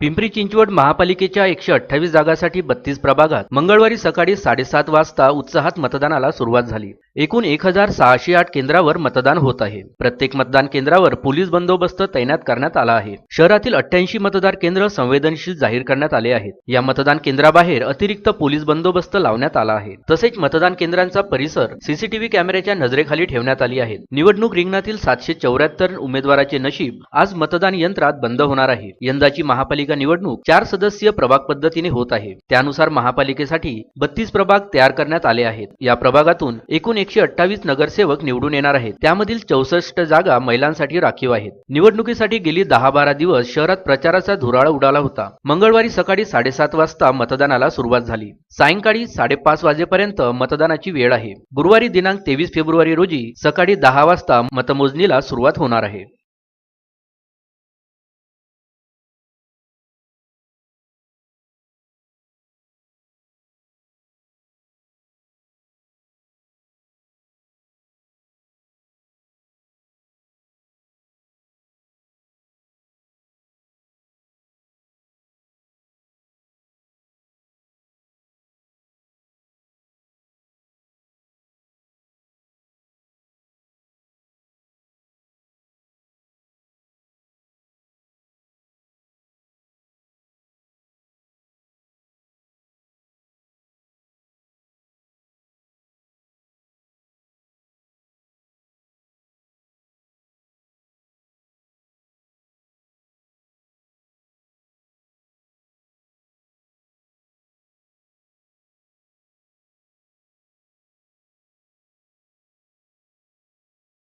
पिंपरी चिंचवड महापालिकेच्या एकशे अठ्ठावीस जागासाठी बत्तीस प्रभागात मंगळवारी सकाळी साडेसात वाजता उत्साहात मतदानाला सुरुवात झाली. एकूण एक हजार सहाशे आठ केंद्रावर मतदान होत आहे. प्रत्येक मतदान केंद्रावर पोलीस बंदोबस्त तैनात करण्यात आला आहे. शहरातील अठ्ठ्याऐंशी मतदार केंद्र संवेदनशील जाहीर करण्यात आले आहेत. या मतदान केंद्राबाहेर अतिरिक्त पोलीस बंदोबस्त लावण्यात आला आहे. तसेच मतदान केंद्रांचा परिसर सीसीटीव्ही कॅमेऱ्याच्या नजरेखाली ठेवण्यात आली आहे. निवडणूक रिंगणातील सातशे चौऱ्याहत्तर उमेदवाराचे नशीब आज मतदान यंत्रात बंद होणार आहे. यंदाची महापालिका निवडणूक चार सदस्यीय प्रभाग पद्धतीने होत आहे. त्यानुसार महापालिकेसाठी बत्तीस प्रभाग तयार करण्यात आले आहेत. या प्रभागातून एकूण एकशे अठ्ठावीस नगरसेवक निवडून येणार आहेत. त्यामधील चौसष्ट जागा महिलांसाठी राखीव आहेत. निवडणुकीसाठी गेली दहा बारा दिवस शहरात प्रचाराचा धुराळा उडाला होता. मंगळवारी सकाळी साडेसात वाजता मतदानाला सुरुवात झाली. सायंकाळी साडेपाच वाजेपर्यंत मतदानाची वेळ आहे. गुरुवारी दिनांक तेवीस फेब्रुवारी रोजी सकाळी दहा वाजता मतमोजणीला सुरुवात होणार आहे.